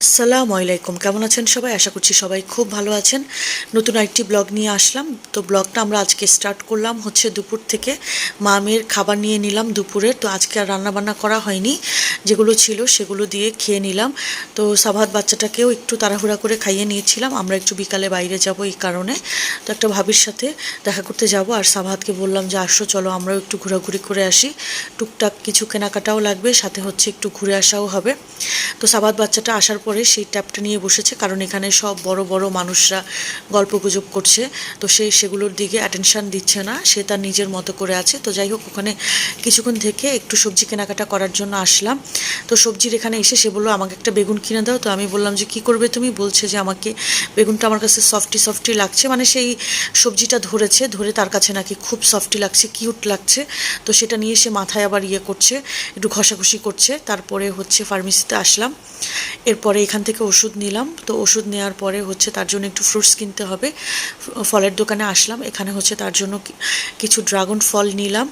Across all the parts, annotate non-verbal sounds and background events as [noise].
আসসালামু আলাইকুম। কেমন আছেন সবাই? আশা করছি সবাই খুব ভালো আছেন। নতুন একটি ব্লগ নিয়ে আসলাম। তো ব্লগটা আমরা আজকে স্টার্ট করলাম হচ্ছে দুপুর থেকে। মা মেয়ের খাবার নিয়ে নিলাম দুপুরে তো আজকে আর রান্নাবান্না করা হয়নি। যেগুলো ছিল সেগুলো দিয়ে খেয়ে নিলাম। তো সাভাত বাচ্চাটাকেও একটু তাড়াহুড়া করে খাইয়ে নিয়েছিলাম। আমরা একটু বিকালে বাইরে যাব এই কারণে। তো একটা ভাবির সাথে দেখা করতে যাব। আর সাভাতকে বললাম যে, আসো, চলো, আমরাও একটু ঘোরাঘুরি করে আসি। টুকটাক কিছু কেনাকাটাও লাগবে। সাথে হচ্ছে একটু ঘুরে আসাও হবে। তো সাবাদ বাচ্চাটা আসার পরে সেই ট্যাপটা নিয়ে বসেছে, কারণ এখানে সব বড় বড় মানুষরা গল্প গুজব করছে। তো সে সেগুলোর দিকে অ্যাটেনশন দিচ্ছে না, সে তার নিজের মতো করে আছে। তো যাই হোক, ওখানে কিছুক্ষণ থেকে একটু সবজি কেনাকাটা করার জন্য আসলাম। তো সবজির এখানে এসে সে বলল, আমাকে একটা বেগুন কিনে দাও। তো আমি বললাম যে, কি করবে তুমি? বলছে যে, আমাকে বেগুনটা আমার কাছে সফটি সফটি লাগছে। মানে সেই সবজিটা ধরেছে, ধরে তার কাছে নাকি খুব সফটি লাগছে কিউট লাগছে। তো সেটা নিয়ে সে মাথায় আবার ইয়ে করছে, একটু ঘষাঘষি করছে। তারপরে হচ্ছে ফার্মেসিতে আসলাম। এরপরে এখান থেকে ওষুধ নিলাম। তো ওষুধ নেওয়ার পরে হচ্ছে তার জন্য একটু ফ্রুটস কিনতে হবে। ফলের দোকানে আসলাম। এখানে হচ্ছে তার জন্য কিছু ড্রাগন ফল নিলাম।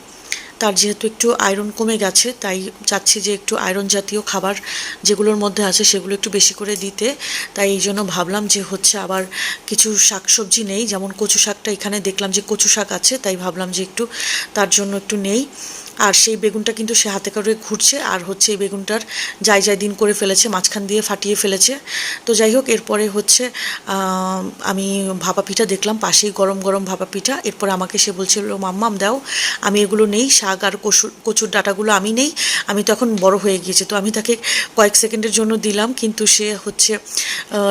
তার যেহেতু একটু আয়রন কমে গেছে, তাই চাচ্ছি যে একটু আয়রন জাতীয় খাবার যেগুলোর মধ্যে আছে সেগুলো একটু বেশি করে দিতে। তাই এই জন্য ভাবলাম যে হচ্ছে আবার কিছু শাকসবজি নেই। যেমন কচু শাকটা এখানে দেখলাম যে কচু শাক আছে, তাই ভাবলাম যে একটু তার জন্য একটু নেই। আর সেই বেগুনটা কিন্তু সে হাতে করে ঘুরছে, আর হচ্ছে এই বেগুনটার যাই যাই দিন করে ফেলেছে, মাঝখান দিয়ে ফাটিয়ে ফেলেছে। তো যাই হোক, এরপরে হচ্ছে আমি ভাপা পিঠা দেখলাম, পাশেই গরম গরম ভাপা পিঠা। এরপরে আমাকে সে বলছিল, মাম্মাম, দাও, আমি এগুলো নেই, শাক আর কচুর কচুর ডাটাগুলো আমি নেই, আমি তখন বড় হয়ে গিয়েছে। তো আমি তাকে কয়েক সেকেন্ডের জন্য দিলাম, কিন্তু সে হচ্ছে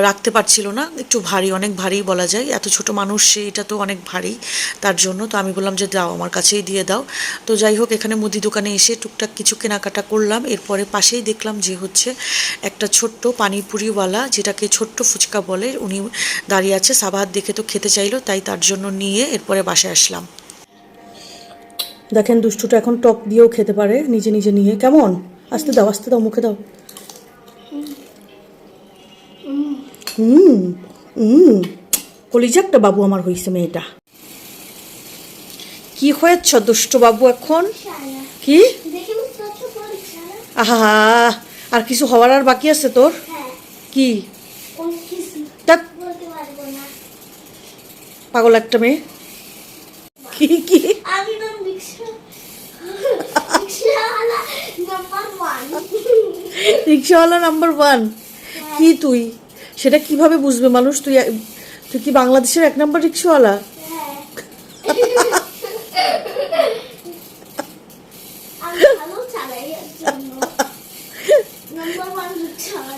রাখতে পারছিল না, একটু ভারী, অনেক ভারী বলা যায়। এত ছোট মানুষ সে, এটা তো অনেক ভারী তার জন্য। তো আমি বললাম যে, দাও, আমার কাছেই দিয়ে দাও। তো যাই হোক, এখানে মুদি দোকানে এসে টুকটাক কিছু কেনাকাটা করলাম। এরপরে পাশেই দেখলাম যে হচ্ছে একটা ছোট্ট পানিপুরিওয়ালা যেটাকে ছোট্ট ফুচকা বলে উনি দাঁড়িয়ে আছে সাবাহাত দেখে তো খেতে চাইলো তাই তার জন্য নিয়ে এরপরে বাসায় আসলাম। দেখেন দুষ্টুটা এখন টক দিয়েও খেতে পারে নিজে নিজে নিয়ে। কেমন? আস্তে দাও আস্তে দাও মুখে দাও। হুম হুম কলিজা একটা বাবু আমার হয়েছে মেয়েটা। কি হয়েছ দুষ্ট বাবু এখন কি? আহা আর কিছু হওয়ার আর বাকি আছে তোর? হ্যাঁ। কি? পাগল একটা মেয়ে। কি কি? রিক্সাওয়ালা নাম্বার ওয়ান রিক্সাওয়ালা নাম্বার ওয়ান কি তুই? সেটা কীভাবে বুঝবে মানুষ? তুই তুই কি বাংলাদেশের এক নম্বর রিক্সাওয়ালা [laughs] আমি ভালো চালাই এর জন্য নাম্বার ওয়ান রিক্সাওয়ালা এর জন্য আমার নাম সবাই ডাকে নাম্বার ওয়ান রিক্সাওয়ালা ও নাম্বার ওয়ান রিক্সাওয়ালা আমি একটু কোন চালাই না একটু কাজখানা তো ওই জোরে চালাই কিছু মানুষ মজা পায় আর ভয় পায় আমাকে ধ্যাৎ, আমার খুব জোরে চালাই দুষ্ট একটা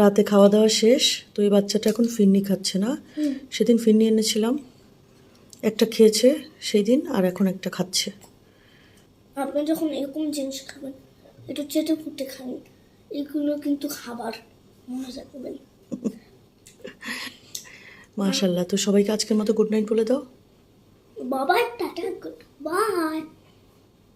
রাতে খাওয়া দাওয়া শেষ তো এই বাচ্চাটা এখন ফিরনি খাচ্ছে না। সেদিন ফিরনি এনেছিলাম একটা খেয়েছে সেই দিন আর এখন একটা খাচ্ছে। আপনি যখন এরকম জিনিস খাবেন একটু চেটে ফুটে খাবেন এগুলো কিন্তু খাবার মনে রাখবেন। [laughs] মাশাল্লাহ তো সবাইকে আজকের মতো গুড নাইট বলে দাও। বাবা টাটা গুড বাই